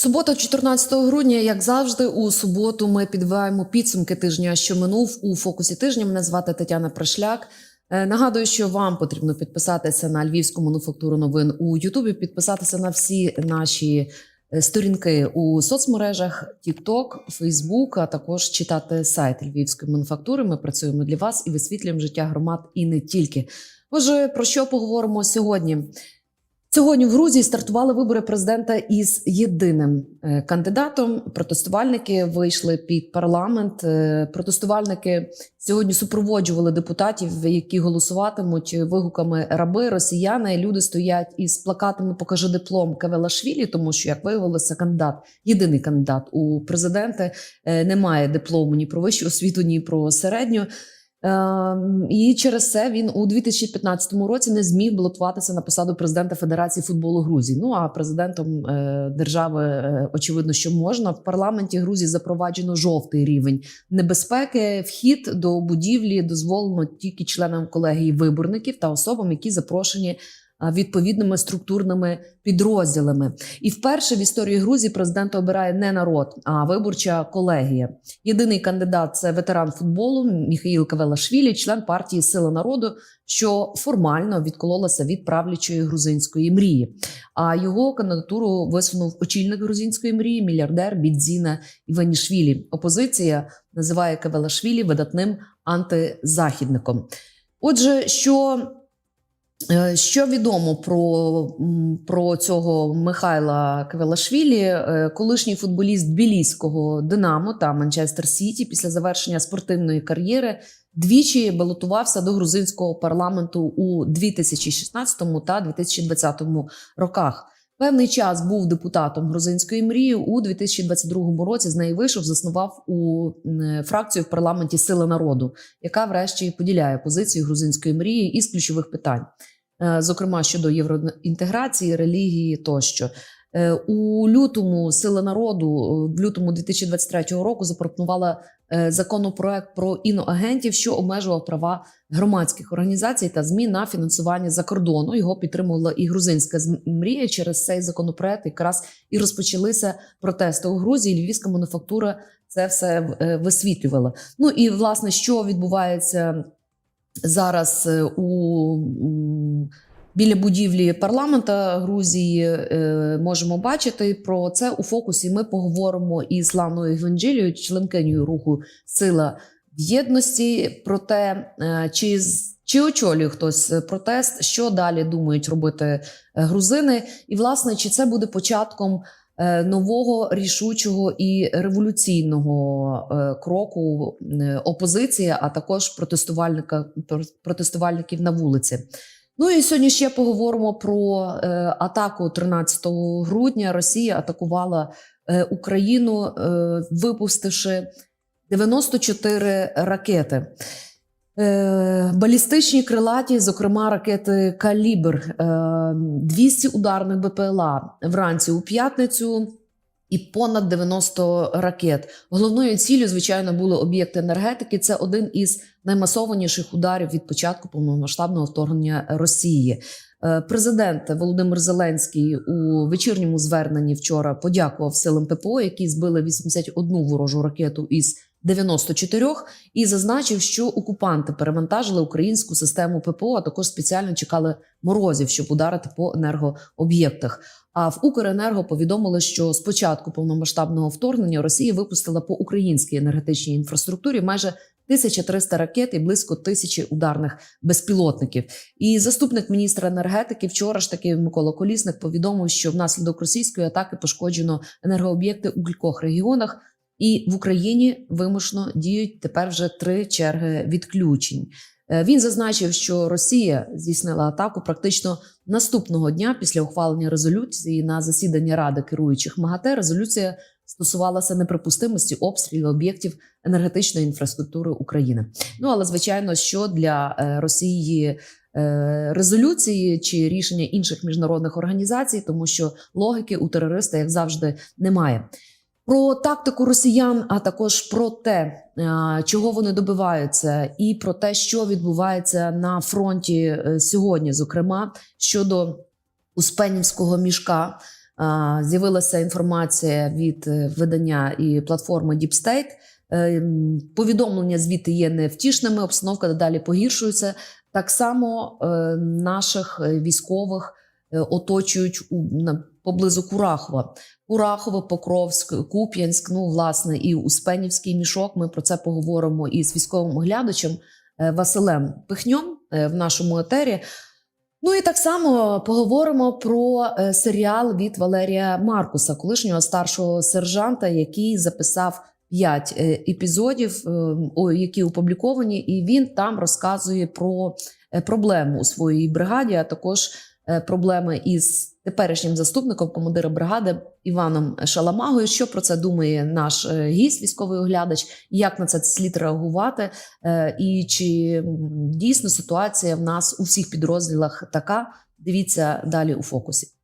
Субота, 14 грудня, як завжди, у суботу ми підбиваємо підсумки тижня, що минув у фокусі тижня. Мене звати Тетяна Прешляк. Е, Нагадую, що вам потрібно підписатися на львівську мануфактуру новин у Ютубі, підписатися на всі наші е, сторінки у соцмережах TikTok, Facebook, а також читати сайт Львівської мануфактури. Ми працюємо для вас і висвітлюємо життя громад і не тільки. Отже, про що поговоримо сьогодні? Сьогодні в Грузії стартували вибори президента із єдиним е, кандидатом. Протестувальники вийшли під парламент. Е, Протестувальники сьогодні супроводжували депутатів, які голосуватимуть вигуками раби, росіяни. Люди стоять із плакатами Покажи диплом Кавелашвілі, тому що як виявилося, кандидат єдиний кандидат у президенти е, не має диплому ні про вищу освіту, ні про середню. Ем, І через це він у 2015 році не зміг балотуватися на посаду президента Федерації футболу Грузії. Ну а президентом е, держави е, очевидно, що можна в парламенті Грузії запроваджено жовтий рівень небезпеки. Вхід до будівлі дозволено тільки членам колегії виборників та особам, які запрошені відповідними структурними підрозділами. І вперше в історії Грузії президента обирає не народ, а виборча колегія. Єдиний кандидат це ветеран футболу Міхаїл Кавелашвілі, член партії Сила народу, що формально відкололася від правлячої грузинської мрії. А його кандидатуру висунув очільник грузинської мрії, мільярдер Бідзіна Іванішвілі. Опозиція називає Кавелашвілі видатним антизахідником. Отже, що Що відомо про, про цього Михайла Квелашвілі, Е, колишній футболіст Білійського Динамо та Манчестер Сіті після завершення спортивної кар'єри двічі балотувався до грузинського парламенту у 2016 та 2020 роках. Певний час був депутатом грузинської мрії. У 2022 році з неї вийшов, заснував у фракцію в парламенті Сила народу, яка врешті поділяє позицію грузинської мрії із ключових питань, е, зокрема щодо євроінтеграції, релігії тощо. Е, У лютому Сила народу е, в лютому 2023 року запропонувала е, законопроект про іноагентів, що обмежував права громадських організацій та ЗМІ на фінансування за кордону. Його підтримувала і грузинська мрія. Через цей законопроект якраз і розпочалися протести у Грузії. Львівська мануфактура це все е, висвітлювала. Ну і власне, що відбувається зараз е, у біля будівлі парламента Грузії, е, можемо бачити про це у фокусі. Ми поговоримо із Ланою Гвенджілією, членкинею руху Сила в єдності, про те, е, чи з- чи очолює хтось протест, що далі думають робити е, грузини, і власне чи це буде початком е, нового рішучого і революційного е, кроку е, опозиції, а також протестувальника протестувальників на вулиці. Ну і сьогодні ще поговоримо про е, атаку 13 грудня. Росія атакувала е, Україну, е, випустивши 94 ракети. Е, Балістичні крилаті, зокрема ракети Калібр, е, 200 ударних БПЛА вранці у п'ятницю. І понад 90 ракет. Головною ціллю, звичайно, були об'єкти енергетики. Це один із наймасованіших ударів від початку повномасштабного вторгнення Росії. Е, Президент Володимир Зеленський у вечірньому зверненні вчора подякував силам ППО, які збили 81 ворожу ракету із 94, і зазначив, що окупанти перевантажили українську систему ППО, а також спеціально чекали морозів, щоб ударити по енергооб'єктах. А в Укренерго повідомили, що з початку повномасштабного вторгнення Росія випустила по українській енергетичній інфраструктурі майже 1300 ракет і близько тисячі ударних безпілотників. І заступник міністра енергетики вчора ж таки Микола Колісник повідомив, що внаслідок російської атаки пошкоджено енергооб'єкти у кількох регіонах. І в Україні вимушено діють тепер вже три черги відключень. Е, Він зазначив, що Росія здійснила атаку практично наступного дня після ухвалення резолюції на засідання ради керуючих МАГАТЕ. Резолюція стосувалася неприпустимості обстрілів об'єктів енергетичної інфраструктури України. Ну але звичайно, що для е, Росії. е, Резолюції чи рішення інших міжнародних організацій, тому що логіки у терориста, як завжди, немає. Про тактику росіян, а також про те, е, чого вони добиваються, і про те, що відбувається на фронті е, сьогодні, зокрема щодо Успенівського мішка. з'явилася інформація від е, видання і платформи Deep State. Е, Повідомлення звідти є невтішними, обстановка дедалі погіршується. Так само е, наших е, військових е, оточують у, на, поблизу Курахова. Курахове, Покровськ, Куп'янськ, ну, власне, і Успенівський мішок. Ми про це поговоримо із військовим оглядачем е, Василем Пихньом е, в нашому етері. Ну і так само поговоримо про е, серіал від Валерія Маркуса, колишнього старшого сержанта, який записав п'ять епізодів, які опубліковані, і він там розказує про проблему у своїй бригаді, а також проблеми із теперішнім заступником командира бригади Іваном Шаламагою. Що про це думає наш е, гість, військовий оглядач, як на це слід реагувати, Е, і чи дійсно ситуація в нас у всіх підрозділах така? Дивіться далі у фокусі.